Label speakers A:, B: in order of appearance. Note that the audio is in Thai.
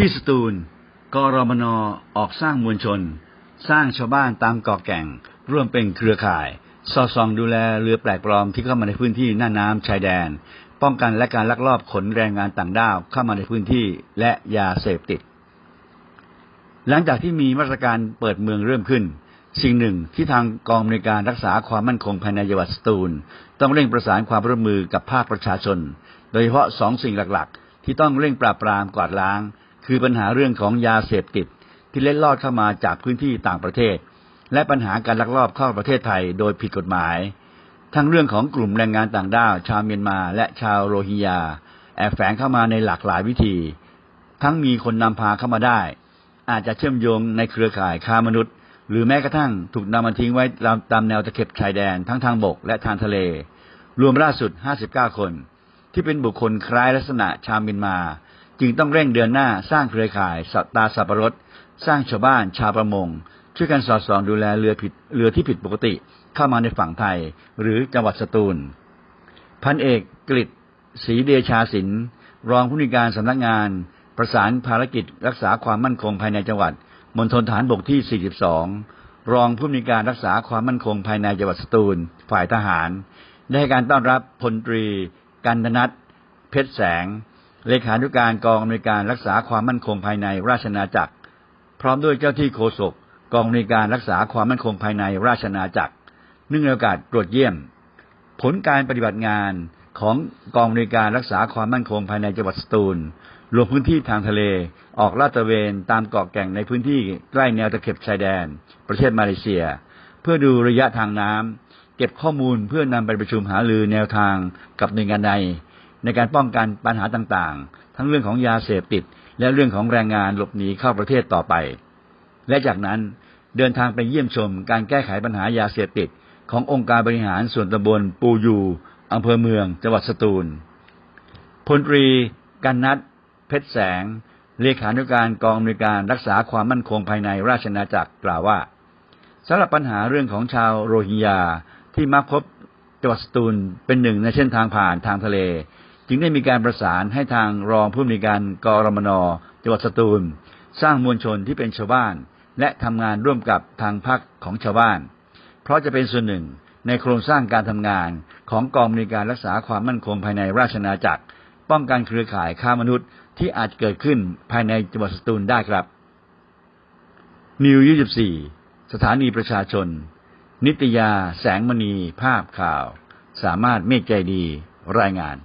A: ที่สตูล กรมนออกสร้างมวลชน สร้างชาวบ้านตามเกาะแก่ง ร่วมเป็นเครือข่าย สอดส่องดูแลเรือแปลกปลอมที่เข้ามาในพื้นที่หน้าน้ำชายแดน ป้องกันและการลักลอบขนแรงงานต่างด้าวเข้ามาในพื้นที่และยาเสพติด หลังจากที่มีมาตรการเปิดเมืองเริ่มขึ้น สิ่งหนึ่งที่ทางกองบริการรักษาความมั่นคงภายในจังหวัดสตูล ต้องเร่งประสานความร่วมมือกับภาคประชาชน โดยเฉพาะสองสิ่งหลักๆ ที่ต้องเร่งปราบปรามกวาดล้าง คือปัญหาเรื่องของยาเสพติดที่เล็ดลอดเข้ามาจากพื้นที่ต่างประเทศ และปัญหาการลักลอบเข้าประเทศไทยโดยผิดกฎหมาย ทั้งเรื่องของกลุ่มแรงงานต่างด้าว ชาวเมียนมา และชาวโรฮิงญาแอบแฝงเข้ามาในหลากหลายวิธี ทั้งมีคนนำพาเข้ามาได้ อาจจะเชื่อมโยงในเครือข่ายค้ามนุษย์ หรือแม้กระทั่งถูกนำมาทิ้งไว้ตามแนวตะเข็บชายแดนทั้งทางบกและทางทะเล รวมล่าสุด 59 คน ที่เป็นบุคคลคล้ายลักษณะชาวเมียนมา จึงต้องเร่งเดินหน้าสร้างเครือข่ายสัตตาสับปะรดสร้างชาวบ้านชาวประมง ช่วยกันสอดส่องดูแลเรือผิดเรือที่ผิดปกติเข้ามาในฝั่งไทย หรือจังหวัดสตูล พันเอกกฤษศรีเดชาสินรองผู้นวยการสำนักงาน ประสานภารกิจรักษาความมั่นคงภายในจังหวัดมณฑลฐานบกที่ 42 รองผู้นวยการรักษาความมั่นคงภายในจังหวัดสตูล ฝ่ายทหาร ได้การต้อนรับพลตรี กันธนัทเพชรแสง เลขานุการกองอำนวยการรักษาความมั่นคงภายในราชอาจักร พร้อมด้วยเจ้าที่โฆษกกองอำนวยการรักษาความมั่นคงภายในราชอาจักรเนื่องในโอกาสตรวจเยี่ยม ผลการปฏิบัติงานของกองอำนวยการรักษาความมั่นคงภายในจังหวัดสตูลรวมพื้นที่ทางทะเลออกลาดตระเวนตามเกาะแก่งในพื้นที่ใกล้แนวตะเข็บชายแดน ประเทศมาเลเซีย เพื่อดูระยะทางน้ำเก็บข้อมูลเพื่อนำไปประชุมหารือแนวทางกับหน่วยงานใด ในการป้องกันปัญหาต่างๆ ทั้งเรื่องของยาเสพติด และเรื่องของแรงงานหลบหนีเข้าประเทศต่อไป และจากนั้นเดินทางไปเยี่ยมชมการแก้ไขปัญหายาเสพติด ขององค์การบริหารส่วนตำบลปูยูอำเภอเมือง จังหวัดสตูล พลตรีกันนัทเพชรแสง เลขานุการกองอำนวยการรักษาความมั่นคงภายในราชอาณาจักรกล่าวว่าสำหรับปัญหาเรื่องของชาวโรฮิงญาที่มักพบจังหวัดสตูลเป็นหนึ่งในเส้นทางผ่านทางทะเล จึงได้มีการประสานให้ทางรองผู้อำนวยการกรมนจังหวัดสตูล สร้างมวลชนที่เป็นชาวบ้าน และทำงานร่วมกับทางพรรคของชาวบ้าน เพราะจะเป็นส่วนหนึ่งในโครงสร้างการทำงานของกองบริการรักษาความมั่นคงภายในราชอาณาจักร ป้องกันเครือข่ายค้ามนุษย์ที่อาจเกิดขึ้นภายในจังหวัดสตูลได้ครับ นิว24 สถานีประชาชน นิตยา แสงมณี ภาพข่าว สามารถเมฆใจดี รายงาน